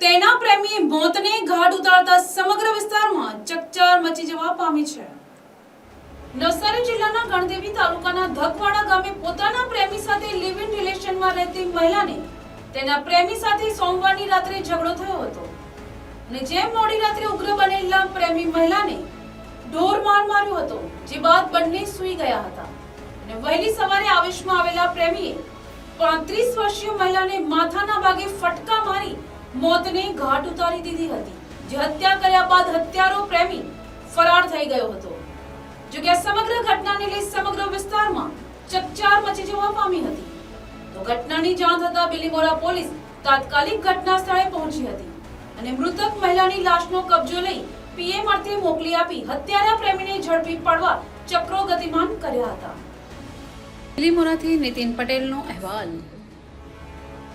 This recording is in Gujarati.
તેના પ્રેમી મોતને ઘાટ ઉતારતા સમગ્ર વિસ્તારમાં ચકચાર મચી જવા પામી છે. નવસારી જિલ્લાના ગણદેવી તાલુકાના ધકવાડા ગામે પોતાના પ્રેમી સાથે લિવ ઇન રિલેશનમાં રહેતી મહિલાને તેના પ્રેમી સાથે સોમવારની રાત્રે ઝઘડો થયો હતો. અને જેમ મોડી રાત્રે ઉગ્ર બનેલા પ્રેમી મહિલાને ઢોર માર માર્યો હતો, જે બાદ બંને સૂઈ ગયા હતા. અને વહેલી સવારે આવેશમાં આવેલા પ્રેમીએ પાંત્રીસ વર્ષીય મહિલાને માથાના ભાગે ફટકા મારી મોતને ઘાટ ઉતારી દીધી હતી. જે હત્યા કર્યા બાદ હત્યારો પ્રેમી ફરાર થઈ ગયો હતો. જો કે સમગ્ર ઘટનાને લઈ સમગ્ર વિસ્તારમાં ચકચાર મચી જવા પામી હતી. તો ઘટનાની જાણ થતાં બિલીમોરા પોલીસ તાત્કાલિક ઘટના સ્થળે પહોંચી હતી અને મૃતક મહિલાની લાશનો કબજો લઈ પીએમ અર્થે મોકલી આપી હત્યારા પ્રેમીને ઝડપી પાડવા ચક્રો ગતિમાન કર્યા હતા. બિલીમોરાથી નીતિન પટેલનો અહેવાલ.